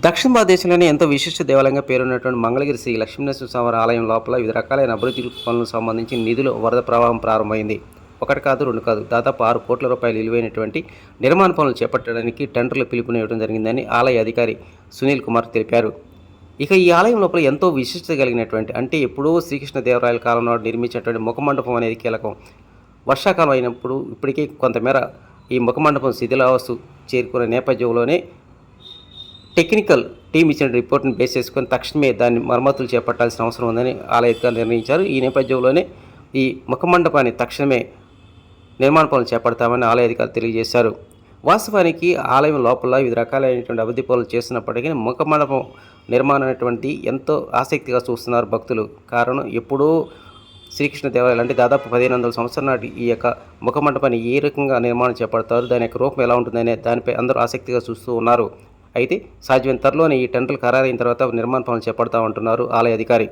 దక్షిణ భారతదేశంలోనే ఎంతో విశిష్ట దేవాలయంగా పేరున్నటువంటి మంగళగిరి శ్రీ లక్ష్మీనరసింహ స్వామి ఆలయం లోపల వివిధ రకాలైన అభివృద్ధి పనులకు సంబంధించి నిధులు వరద ప్రవాహం ప్రారంభమైంది. ఒకటి కాదు రెండు కాదు దాదాపు ఆరు కోట్ల రూపాయలు విలువైనటువంటి నిర్మాణ పనులు చేపట్టడానికి టెండర్లు పిలుపునివ్వడం జరిగిందని ఆలయ అధికారి సునీల్ కుమార్ తెలిపారు. ఇక ఈ ఆలయం లోపల ఎంతో విశిష్టత కలిగినటువంటి అంటే ఎప్పుడో శ్రీకృష్ణ దేవరాయల కాలం నాడు నిర్మించినటువంటి ముఖమండపం అనేది కీలకం. వర్షాకాలం అయినప్పుడు ఇప్పటికీ కొంతమేర ఈ ముఖమండపం శిథిలావస్థ చేరుకున్న నేపథ్యంలోనే టెక్నికల్ టీం ఇచ్చిన రిపోర్ట్ని బేస్ చేసుకొని తక్షణమే దాన్ని మరమ్మతులు చేపట్టాల్సిన అవసరం ఉందని ఆలయ అధికారులు నిర్ణయించారు. ఈ నేపథ్యంలోనే ఈ ముఖమండపాన్ని తక్షణమే నిర్మాణ పనులు చేపడతామని ఆలయ అధికారులు తెలియజేశారు. వాస్తవానికి ఆలయం లోపల వివిధ రకాలైనటువంటి అభివృద్ధి పనులు చేస్తున్నప్పటికీ ముఖమండపం నిర్మాణం అనేటువంటి ఎంతో ఆసక్తిగా చూస్తున్నారు భక్తులు. కారణం ఎప్పుడూ శ్రీకృష్ణ దేవాలయాలు అంటే దాదాపు పదిహేను వందల సంవత్సరాల నాటి ఈ యొక్క ముఖమండపాన్ని ఏ రకంగా నిర్మాణం చేపడతారు దాని యొక్క రూపం ఎలా ఉంటుందనే దానిపై అందరూ ఆసక్తిగా చూస్తూ ఉన్నారు. అయితే సాధ్యమైన త్వరలోనే ఈ టెండర్లు ఖరారైన తర్వాత నిర్మాణ పనులు చేపడతామంటున్నారు ఆలయ అధికారి.